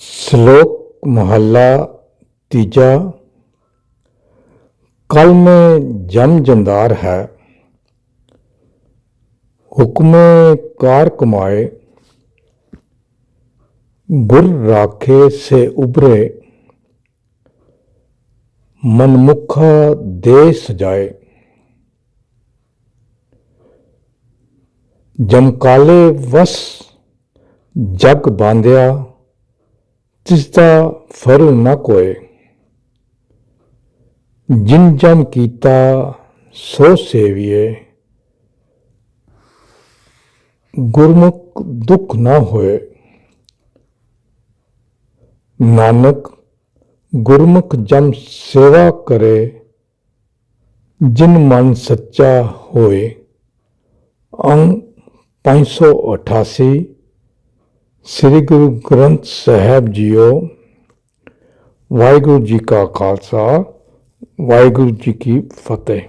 श्लोक मोहल्ला तीजा कल में जम जंदार है हुक्म कार कमाए गुर राखे से उभरे मनमुखा दे सजाए 찢다 벌을 낳고에 진잠 기타 소세위에 गुरमुख दुख ना होए। नानक, गुरमुख जम सेवा करे। जिन मन सच्चा होए। अंग पाँच सौ अठासी। ਸ੍ਰੀ ਗੁਰੂ ਗ੍ਰੰਥ ਸਾਹਿਬ ਜੀਓ ਵਾਹਿਗੁਰੂ ਜੀ ਕਾ ਖਾਲਸਾ ਵਾਹਿਗੁਰੂ ਜੀ ਕੀ ਫਤਿਹ।